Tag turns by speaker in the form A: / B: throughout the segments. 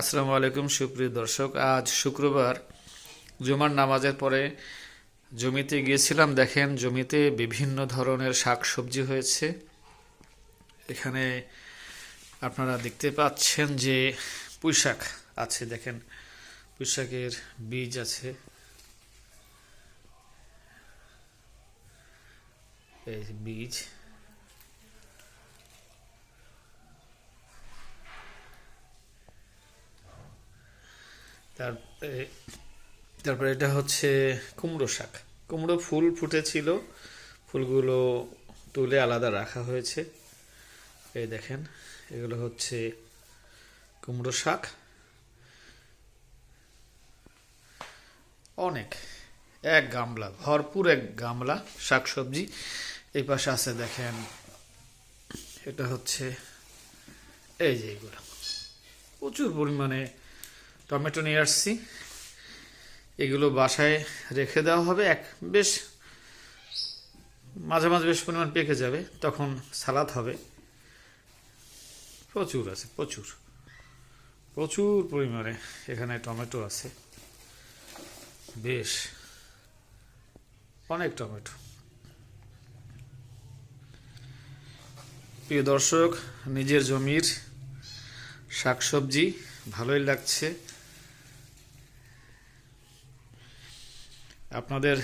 A: আসসালামু আলাইকুম, সুপ্রিয় দর্শক। আজ শুক্রবার জুমার নামাজের পরে জমিতে গিয়েছিলাম, দেখেন জমিতে বিভিন্ন ধরনের শাক সবজি হয়েছে। এখানে আপনারা দেখতে পাচ্ছেন যে পুঁইশাক আছে, দেখেন। পুঁইশাকের বীজ আছে। এই বীজ। তারপরে তারপরে এটা হচ্ছে কুমড়ো শাক। কুমড়ো ফুল ফুটেছিল, ফুলগুলো তুলে আলাদা রাখা হয়েছে। এই দেখেন, এগুলো হচ্ছে কুমড়ো শাক। অনেক, এক গামলা, ভরপুর এক গামলা শাক সবজি এই পাশে আছে দেখেন, এটা হচ্ছে, এই যে এগুলো। প্রচুর পরিমাণে টমেটো নিয়ে আসছি। এগুলো বাসায় রেখে দেওয়া হবে। এক বেশ মাঝে মাঝে বেশ পরিমাণ পেকে যাবে। তখন সালাদ হবে। প্রচুর আছে, প্রচুর। প্রচুর পরিমাণে এখানে টমেটো আছে। বেশ। অনেক টমেটো। প্রিয় দর্শক, নিজের জমির শাকসবজি ভালোই লাগছে। আপনাদের,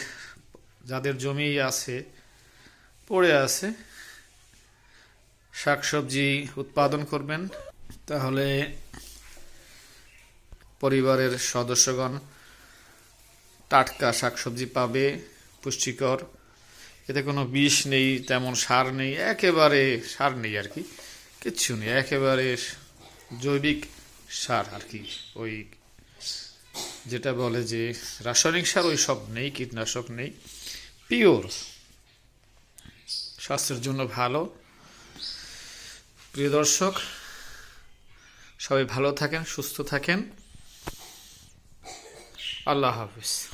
A: যাদের জমি আছে, পড়ে আছে, শাকসবজি উৎপাদন করবেন, তাহলে পরিবারের সদস্যগণ টাটকা শাকসবজি পাবে, পুষ্টিকর। এতে কোনো বিষ নেই, তেমন সার নেই, একেবারে সার নেই আর কি, কিচ্ছু নেই, একেবারে জৈবিক সার আর কি, ওই যেটা বলে যে রাসায়নিক সার ওই সব নেই, কীটনাশক নেই। পিওর। স্বাস্থ্যের জন্য ভালো। প্রিয় দর্শক, সবাই ভালো থাকেন, সুস্থ থাকেন। আল্লাহ হাফিজ।